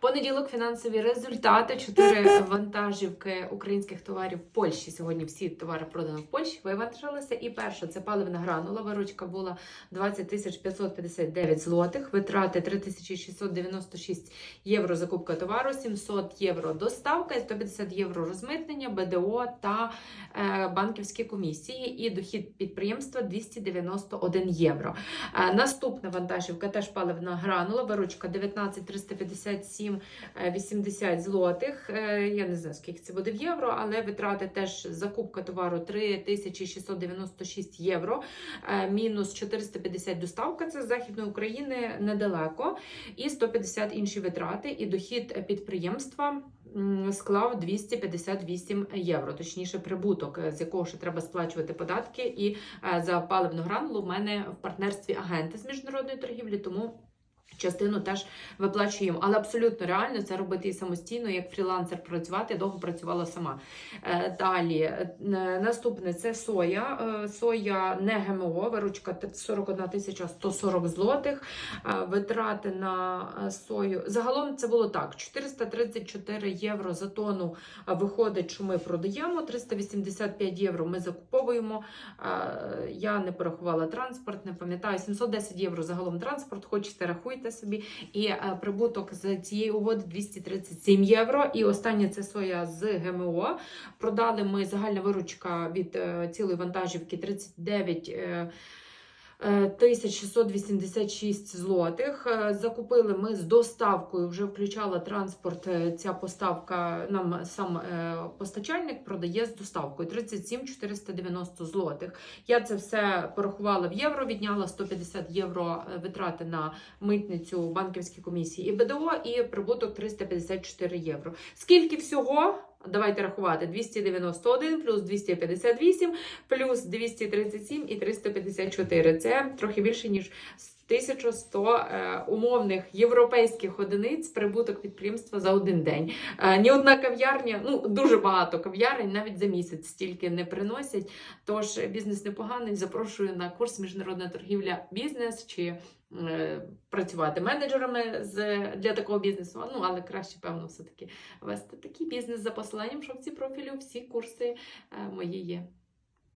Понеділок фінансові результати. Чотири вантажівки українських товарів в Польщі. Сьогодні всі товари продано в Польщі. Вивантажилися. І перше це паливна гранула. Виручка була 20 тисяч 559 злотих. Витрати 3696 євро закупка товару, 700 євро доставка, і 150 євро розмитнення, БДО та е, банківські комісії. І дохід підприємства 291 євро. Е, Наступна вантажівка теж паливна гранула. Виручка 19 357 е, 80 злотих. Е, Я не знаю, скільки це буде в євро, але витрати теж закупка товару 3696 євро. Е, Мінус 450 доставка. Це з Західної України недалеко. І 150 інші витрати. І дохід підприємства склав 258 євро, точніше, прибуток, е, з якого ще треба сплачувати податки. І е, за паливну гранулу в мене в партнерстві агенти з міжнародної торгівлі, тому. Частину теж виплачуємо, але абсолютно реально це робити самостійно, як фрілансер працювати. Довго працювала сама. Е, Далі е, наступне це соя. Е, Соя не ГМО, виручка 41 тисяча 140 злотих. Витрати на сою. Загалом це було так: 434 євро за тонну виходить, що ми продаємо. 385 євро ми закуповуємо. Я не порахувала транспорт, не пам'ятаю. 710 євро загалом транспорт. Хочете, рахуйте собі. І е, прибуток з цієї угоди 237 євро. І останнє це соя з ГМО. Продали ми загальна виручка від е, цілої вантажівки 39 е, е, 1686 злотих. Е, Закупили ми з доставкою, вже включала транспорт. е, Ця поставка нам сам е, постачальник продає з доставкою 37 490 злотих. Я це все порахувала в євро, відняла 150 євро е, витрати на митницю, банківські комісії і БДО, і прибуток 354 євро. Скільки всього? Давайте рахувати 291 плюс 258 плюс 237 і 354. Це трохи більше ніж 1100 е, умовних європейських одиниць прибуток підприємства за один день. Е, ні одна кав'ярня, ну дуже багато кав'ярень навіть за місяць стільки не приносять. Тож бізнес непоганий. Запрошую на курс міжнародна торгівля бізнес чи е, працювати менеджерами з для такого бізнесу. Ну але краще, певно, все таки вести такий бізнес за посиланням, що в ці профілі всі курси е, мої є.